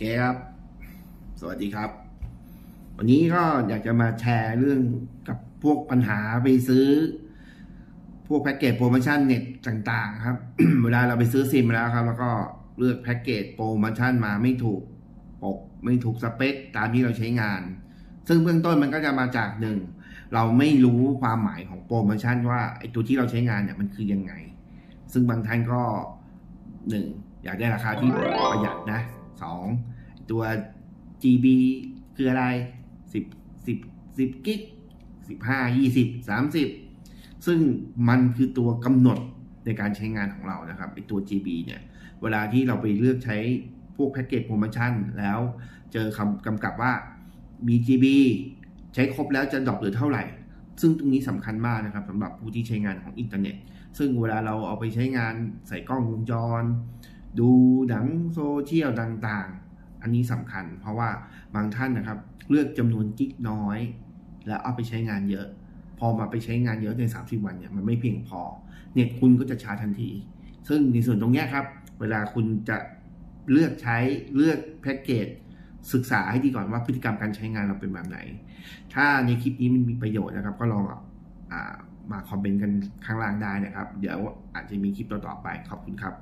เคครับ สวัสดีครับ วันนี้ก็อยากจะมาแชร์เรื่องกับพวกปัญหาไปซื้อ พวกแพ็กเกจโปรโมชั่นเน็ตต่างๆ ครับ เวลาเราไปซื้อซิมมาแล้วครับ แล้วก็เลือกแพ็กเกจโปรโมชั่นมาไม่ถูกปก ไม่ถูกสเปค ตามที่เราใช้งาน ซึ่งเบื้องต้นมันก็จะมาจากหนึ่งเราไม่รู้ความหมายของโปรโมชั่นว่าไอ้ตัวที่เราใช้งานเนี่ยมันคือยังไง ซึ่งบางท่านก็หนึ่งอยากได้ราคาที่ประหยัดนะ สองตัว GB คืออะไรสิบสิบสิบกิกสิบห้ายี่สิบสามสิบซึ่งมันคือตัวกำหนดในการใช้งานของเรานะครับไอตัว GB เนี่ยเวลาที่เราไปเลือกใช้พวกแพ็กเกจโปรโมชั่นแล้วเจอคำกำกับว่ามี GB ใช้ครบแล้วจะดรอปเหลือเท่าไหร่ ซึ่งตรงนี้สำคัญมากนะครับสำหรับผู้ที่ใช้งานของอินเทอร์เน็ต ซึ่งเวลาเราเอาไปใช้งานใส่กล้องวงจร ดูหนังโซเชียลต่างๆ อันนี้สำคัญ เพราะว่าบางท่านนะครับ เลือกจำนวนกิกน้อย แล้วเอาไปใช้งานเยอะ พอมาไปใช้งานเยอะใน 30 วันเนี่ยมันไม่เพียงพอ เน็ตคุณก็จะช้าทันที ซึ่งในส่วนตรงนี้ครับ เวลาคุณจะเลือกใช้เลือกแพ็กเกจศึกษาให้ดีก่อนว่าพฤติกรรมการใช้งานเราเป็นแบบไหน ถ้าในคลิปนี้มันมีประโยชน์นะครับ ก็ลองอมาคอมเมนต์กันข้างล่างได้นะครับ เดี๋ยวอาจจะมีคลิปต่อๆไปขอบคุณครับ